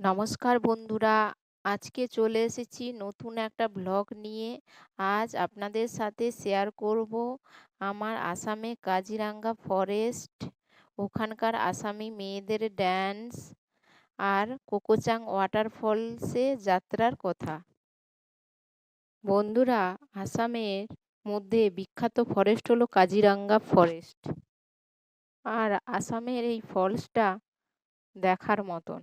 নমস্কার বন্ধুরা, আজকে চলে এসেছি নতুন একটা ব্লগ নিয়ে। আজ আপনাদের সাথে শেয়ার করব আমার আসামে কাজিরাঙ্গা ফরেস্ট ওখানকার আসামি মেয়েদের ড্যান্স আর কোকোচাং ওয়াটারফলসে যাত্রার কথা। বন্ধুরা, আসামের মধ্যে বিখ্যাত ফরেস্ট হলো কাজিরাঙ্গা ফরেস্ট আর আসামের এই ফলসটা দেখার মতন।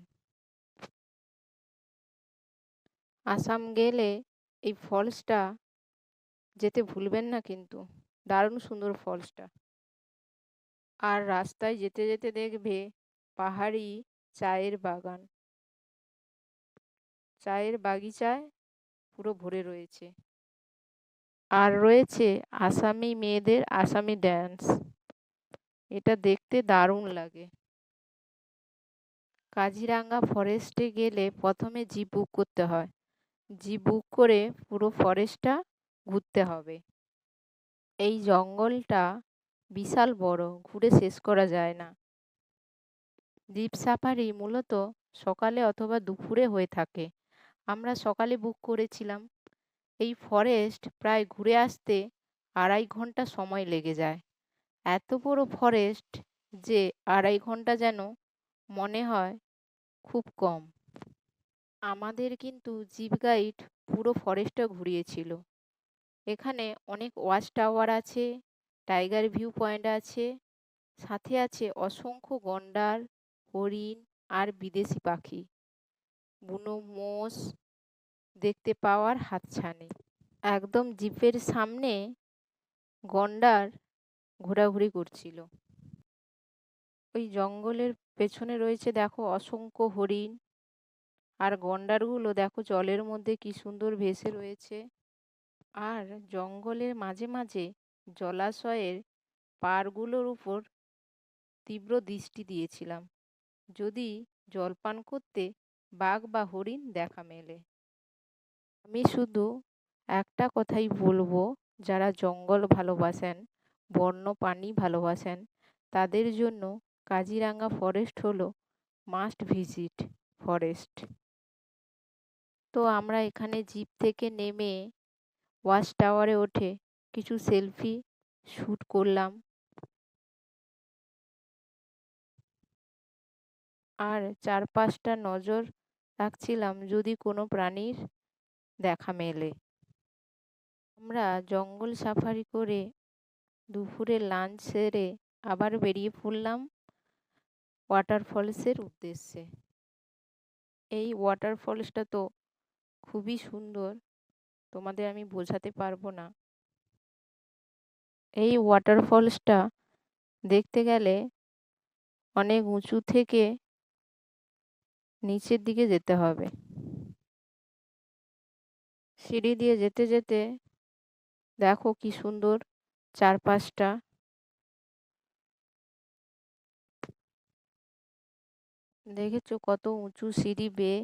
আসাম গেলে এই ফলসটা যেতে ভুলবেন না কিন্তু। দারুণ সুন্দর ফলসটা আর রাস্তায় যেতে যেতে দেখবে পাহাড়ি চায়ের বাগান। চায়ের বাগিচায় পুরো ভরে রয়েছে। আর রয়েছে আসামি মেয়েদের আসামি ড্যান্স এটা দেখতে দারুণ লাগে। কাজিরাঙ্গা ফরেস্টে গেলে প্রথমে জিপ বুক করতে হয়। জিপ বুক করে পুরো ফরেস্টটা ঘুরতে হবে। এই জঙ্গলটা বিশাল বড়, ঘুরে শেষ করা যায় না। জিপ সাফারি মূলত সকালে অথবা দুপুরে হয়ে থাকে। আমরা সকালে বুক করেছিলাম। এই ফরেস্ট প্রায় ঘুরে আসতে আড়াই ঘণ্টা সময় লেগে যায়। এত বড় ফরেস্ট যে আড়াই ঘণ্টা যেন মনে হয় খুব কম। আমাদের কিন্তু জিপ গাইড পুরো ফরেস্টটা ঘুরিয়েছিল। এখানে অনেক ওয়াচ টাওয়ার আছে টাইগার ভিউ পয়েন্ট আছে, সাথে আছে অসংখ্য গন্ডার, হরিণ আর বিদেশি পাখি। বুনো মোষ দেখতে পাওয়ার হাতছানি। একদম জিপের সামনে গন্ডার ঘোরাঘুরি করছিল। ওই জঙ্গলের পেছনে রয়েছে দেখো অসংখ্য হরিণ আর গন্ডারগুলো দেখো জলের মধ্যে কি সুন্দর ভেসে রয়েছে। আর জঙ্গলের মাঝে মাঝে জলাশয়ের পাড়গুলোর উপর তীব্র দৃষ্টি দিয়েছিলাম। যদি জলপান করতে বাঘ বা হরিণ দেখা মেলে। আমি শুধু একটা কথাই বলব, যারা জঙ্গল ভালোবাসেন, বন্য প্রাণী ভালোবাসেন, তাদের জন্য কাজিরাঙ্গা ফরেস্ট হলো মাস্ট ভিজিট ফরেস্ট তো আমরা এখানে জিপ থেকে নেমে ওয়াচ টাওয়ারে ওঠে কিছু সেলফি শ্যুট করলাম। আর চারপাশটা নজর রাখছিলাম যদি কোনো প্রাণীর দেখা মেলে। আমরা জঙ্গল সাফারি করে দুপুরে লাঞ্চ সেরে আবার বেরিয়ে পড়লাম ওয়াটারফলসের উদ্দেশ্যে। এই ওয়াটারফলসটা তো খুবই সুন্দর। তোমাদের আমি বোঝাতে পারব না। এই ওয়াটারফলসটা দেখতে গেলে অনেক উঁচু থেকে নিচের দিকে যেতে হবে। সিঁড়ি দিয়ে যেতে যেতে দেখো কি সুন্দর চারপাশটা। দেখেছ কত উঁচু সিঁড়ি বেয়ে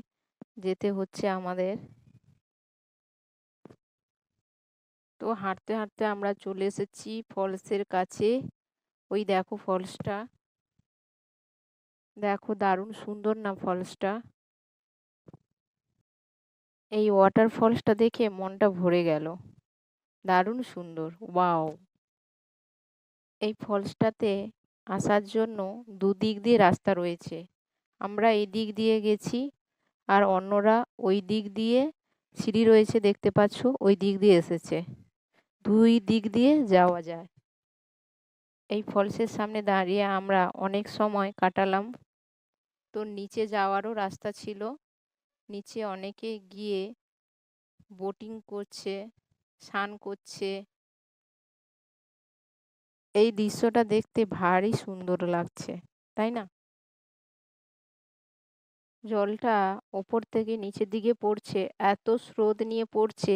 যেতে হচ্ছে আমাদের। তো হাঁটতে হাঁটতে আমরা চলে এসেছি ফলসের কাছে। ওই দেখো ফলসটা। দেখো দারুণ সুন্দর না ফলসটা? এই ওয়াটার ফলসটা দেখে মনটা ভরে গেল। দারুণ সুন্দর, ওয়াও। এই ফলসটাতে আসার জন্য দুদিক দিয়ে রাস্তা রয়েছে। আমরা এই দিক দিয়ে গেছি। আর অন্যরা ওই দিক দিয়ে সিঁড়ি রয়েছে দেখতে পাচ্ছ, ওই দিক দিয়ে এসেছে। দুই দিক দিয়ে যাওয়া যায়। এই ফলসের সামনে দাঁড়িয়ে আমরা অনেক সময় কাটালাম। তো নিচে যাওয়ারও রাস্তা ছিল। নিচে অনেকে গিয়ে বোটিং করছে, স্নান করছে। এই দৃশ্যটা দেখতে ভারী সুন্দর লাগছে, তাই না? জলটা ওপর থেকে নিচের দিকে পড়ছে, এত স্রোত নিয়ে পড়ছে,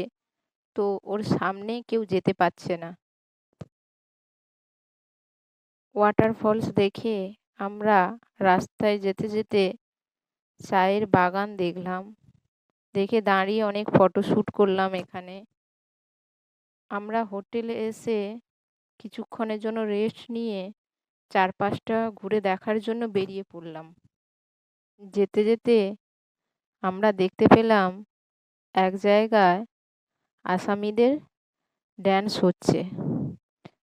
তো ওর সামনে কেউ যেতে পারছে না। ওয়াটারফলস দেখে আমরা রাস্তায় যেতে যেতে চায়ের বাগান দেখলাম। দেখে দাঁড়িয়ে অনেক ফটোশ্যুট করলাম এখানে। আমরা হোটেলে এসে কিছুক্ষণের জন্য রেস্ট নিয়ে চারপাশটা ঘুরে দেখার জন্য বেরিয়ে পড়লাম। যেতে যেতে আমরা দেখতে পেলাম এক জায়গায় আসামিদের ড্যান্স হচ্ছে।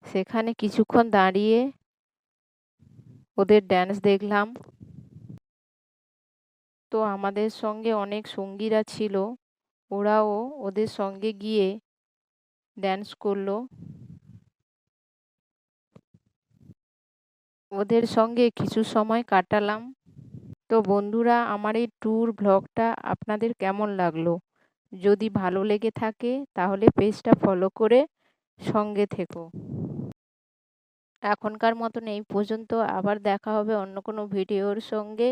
সেখানে কিছুক্ষণ দাঁড়িয়ে ওদের ড্যান্স দেখলাম। তো আমাদের সঙ্গে অনেক সঙ্গীরা ছিল, ওরাও ওদের সঙ্গে গিয়ে ড্যান্স করল। ওদের সঙ্গে কিছু সময় কাটালাম। তো বন্ধুরা, আমার এই ট্যুর ব্লগটা আপনাদের কেমন লাগল? যদি ভালো লেগে থাকে, তাহলে পেজটা ফলো করে সঙ্গে থেকো। এখনকার মতন এই পর্যন্ত। আবার দেখা হবে অন্য কোনো ভিডিওর সঙ্গে।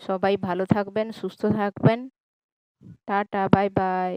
সবাই ভালো থাকবেন, সুস্থ থাকবেন। Tata bye bye